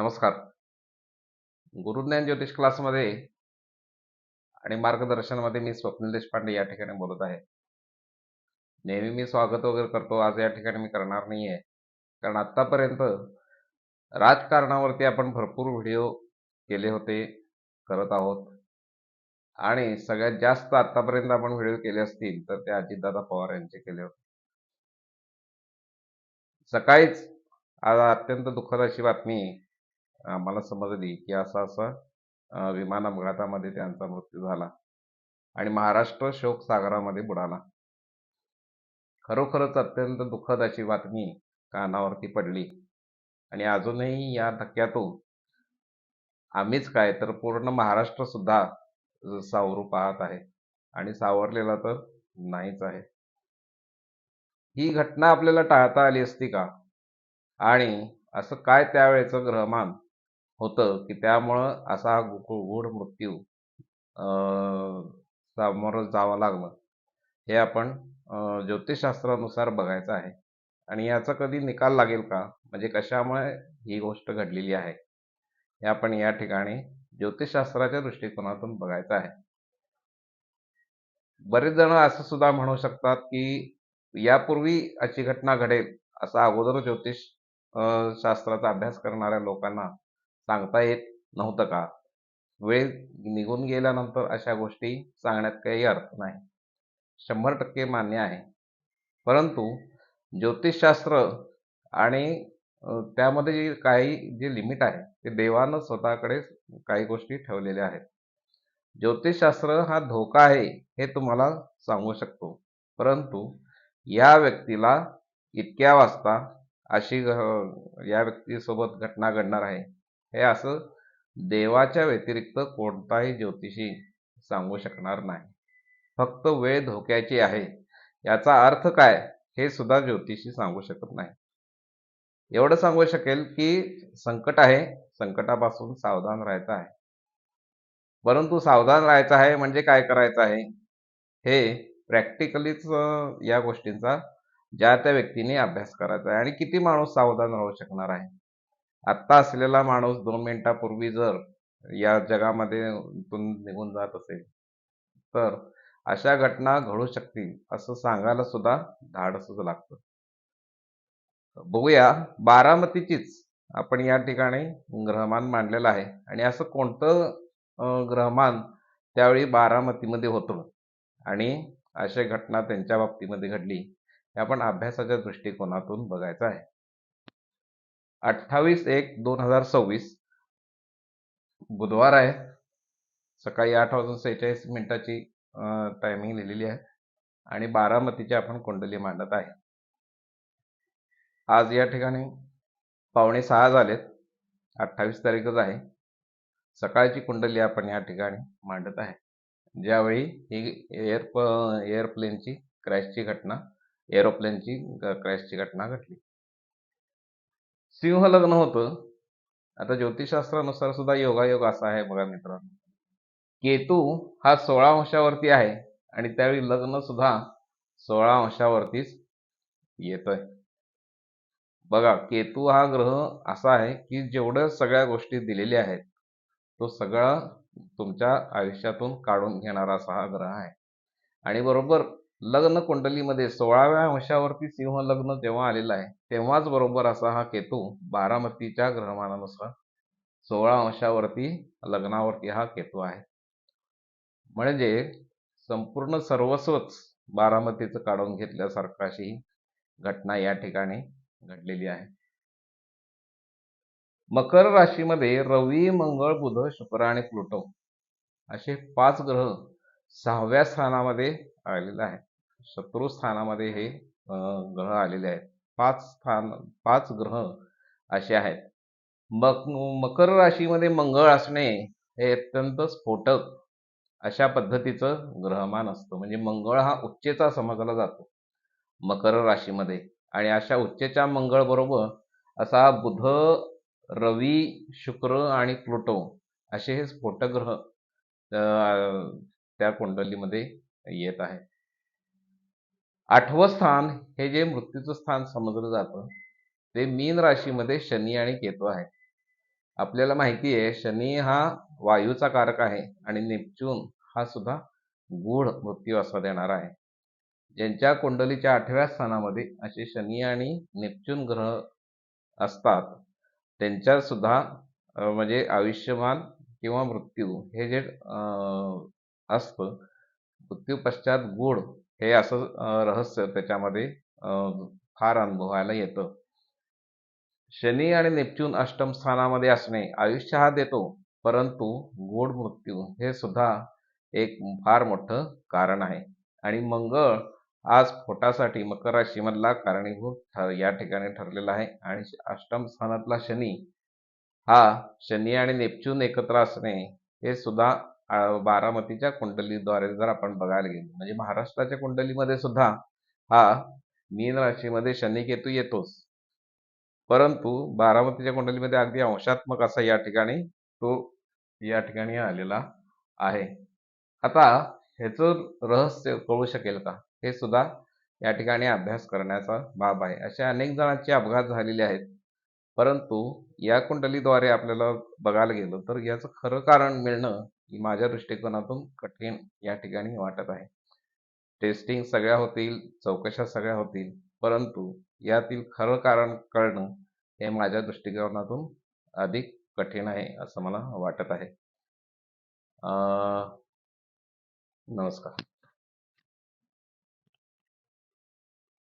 नमस्कार. गुरुज्ञान ज्योतिष क्लासमध्ये आणि मार्गदर्शनमध्ये मी स्वप्नील देशपांडे या ठिकाणी बोलत आहे. नेहमी मी स्वागत वगैरे करतो. आज या ठिकाणी मी करणार नाही आहे कारण आत्तापर्यंत राजकारणावरती आपण भरपूर व्हिडिओ केले होते करत आहोत. आणि सगळ्यात जास्त आत्तापर्यंत आपण व्हिडिओ केले असतील तर ते अजितदादा पवार यांचे केले होते. सकाळीच आज अत्यंत दुःखद अशी बातमी आम्हाला समजली की असा असं विमान अपघातामध्ये त्यांचा मृत्यू झाला आणि महाराष्ट्र शोक सागरामध्ये बुडाला. खरोखरच अत्यंत दुःखद अशी बातमी कानावरती पडली आणि अजूनही या धक्क्यातून आम्हीच काय तर पूर्ण महाराष्ट्र सुद्धा सावरू पाहत आहे आणि सावरलेला तर नाहीच आहे. ही घटना आपल्याला टाळता आली असती का? आणि असं काय त्यावेळेचं ग्रहमान होतं की त्यामुळं असा हा मृत्यू अं, सामोरं जावं लागलं. हे आपण ज्योतिषशास्त्रानुसार बघायचं आहे. आणि याचा कधी निकाल लागेल का? म्हणजे कशामुळे ही गोष्ट घडलेली आहे? हे आपण या ठिकाणी ज्योतिषशास्त्राच्या दृष्टिकोनातून बघायचं आहे. बरेच जण असं सुद्धा म्हणू शकतात की यापूर्वी अशी घटना घडेल असा अगोदर ज्योतिष अं, शास्त्राचा अभ्यास करणाऱ्या लोकांना सांगता येत नव्हतं का? वेळ निघून गेल्यानंतर अशा गोष्टी सांगण्यात काही अर्थ नाही. शंभर टक्के मान्य आहे. परंतु ज्योतिषशास्त्र आणि त्यामध्ये जे काही जे लिमिट आहे ते देवानं स्वतःकडे काही गोष्टी ठेवलेल्या आहेत. ज्योतिषशास्त्र हा धोका आहे हे तुम्हाला सांगू शकतो. परंतु या व्यक्तीला इतक्या वाजता अशी या व्यक्तीसोबत घटना घडणार आहे. हे असं देवाच्या व्यतिरिक्त कोणताही ज्योतिषी सांगू शकणार नाही. फक्त वेळ धोक्याची आहे. याचा अर्थ काय हे सुद्धा ज्योतिषी सांगू शकत नाही. एवढं सांगू शकेल की संकट आहे. संकटापासून सावधान राहायचं आहे. परंतु सावधान राहायचं आहे म्हणजे काय करायचं आहे? हे प्रॅक्टिकलीच या गोष्टींचा ज्या त्या व्यक्तीने अभ्यास करायचा आहे आणि किती माणूस सावधान राहू शकणार आहे? आत्ता असलेला माणूस दोन मिनिटापूर्वी जर या जगामध्ये निघून जात असेल तर अशा घटना घडू शकतील असं सांगायला सुद्धा धाडसच लागतं. बघूया बारामतीचीच आपण या ठिकाणी ग्रहमान मांडलेलं आहे. आणि असं कोणतं ग्रहमान त्यावेळी बारामतीमध्ये होतं? आणि अशा घटना त्यांच्या बाबतीमध्ये घडली हे आपण अभ्यासाच्या दृष्टिकोनातून बघायचं आहे. अठ्ठावीस एक दोन हजार सव्वीस. बुधवार आहे. सकाळी आठ वाजून सेहेचाळीस मिनिटाची टायमिंग लिहिलेली आहे. आणि बारामतीची आपण कुंडली मांडत आहे. आज या ठिकाणी पावणे सहा झालेत. अठ्ठावीस तारीखच आहे. सकाळची कुंडली आपण या ठिकाणी मांडत आहे. ज्यावेळी ही एअर एअरप्लेनची क्रॅशची घटना एरोप्लेनची क्रॅशची घटना घडली. सिंह लग्न होतं. आता ज्योतिषशास्त्रानुसार सुद्धा योगायोग असा आहे बघा मित्रांनो. केतू हा सोळा अंशावरती आहे आणि त्यावेळी लग्न सुद्धा सोळा अंशावरतीच येतोय. बघा केतू हा ग्रह असा आहे की जेवढं सगळ्या गोष्टी दिलेल्या आहेत तो सगळा तुमच्या आयुष्यातून काढून घेणारा असा हा ग्रह आहे. आणि बरोबर लग्न कुंडलीमध्ये सोळाव्या अंशावरती सिंह लग्न जेव्हा आलेलं आहे तेव्हाच बरोबर असा हा केतू बारामतीच्या ग्रहमानानुसार सोळा अंशावरती लग्नावरती हा केतू आहे. म्हणजे संपूर्ण सर्वस्वच बारामतीचं काढून घेतल्यासारखं अशी घटना या ठिकाणी घडलेली आहे. मकर राशीमध्ये रवी मंगळ बुध शुक्र आणि प्लुटो असे पाच ग्रह सहाव्या स्थानामध्ये आलेले आहेत. शत्रू स्थानामध्ये हे ग्रह आलेले आहेत. पाच स्थान पाच ग्रह असे आहेत. मक मकर राशीमध्ये मंगळ असणे हे अत्यंत स्फोटक अशा पद्धतीचं ग्रहमान असतं. म्हणजे मंगळ हा उच्चेचा समजला जातो मकर राशीमध्ये. आणि अशा उच्चेच्या मंगळ बरोबर असा बुध रवी शुक्र आणि प्लुटो असे हे स्फोटक ग्रह त्या कुंडलीमध्ये येत आहे आठवं स्थान हे जे मृत्यूचं स्थान समजलं जातं ते मीन राशीमध्ये शनी आणि केतू आहे. आपल्याला माहिती आहे शनी हा वायूचा कारक आहे आणि नेपच्यून हा सुद्धा गूढ मृत्यू असा देणारा आहे. ज्यांच्या कुंडलीच्या आठव्या स्थानामध्ये असे शनी आणि नेपच्यून ग्रह असतात त्यांच्या सुद्धा म्हणजे आयुष्यमान किंवा मृत्यू हे जे असतं मृत्यू पश्चात गूढ हे असं रहस्य त्याच्यामध्ये फार अनुभवायला येतं. शनी आणि नेपच्यून अष्टम स्थानामध्ये असणे आयुष्य हा देतो परंतु गूढ मृत्यू हे सुद्धा एक फार मोठं कारण आहे. आणि मंगळ आज स्फोटासाठी मकर राशीमधला कारणीभूत ठर या ठिकाणी ठरलेला आहे. आणि अष्टम स्थानातला शनी हा शनी आणि नेपच्यून एकत्र असणे हे सुद्धा बारामतीच्या कुंडलीद्वारे जर आपण बघायला गेलो म्हणजे महाराष्ट्राच्या कुंडलीमध्ये सुद्धा हा मीन राशीमध्ये शनी केतू येतोच. परंतु बारामतीच्या कुंडलीमध्ये अगदी अंशात्मक असा या ठिकाणी तो या ठिकाणी आलेला आहे. आता ह्याचं रहस्य कळू शकेल का? हे सुद्धा या ठिकाणी अभ्यास करण्याचा बाब आहे. अशा अनेक जणांचे अपघात झालेले आहेत. परंतु या कुंडलीद्वारे आपल्याला बघायला गेलं तर याचं खरं कारण मिळणं ही माझ्या दृष्टिकोनातून कठीण या ठिकाणी वाटत आहे. टेस्टिंग सगळ्या होतील चौकशा सगळ्या होतील परंतु यातील खरं कारण कळणं हे माझ्या दृष्टिकोनातून अधिक कठीण आहे असं मला वाटत आहे. नमस्कार.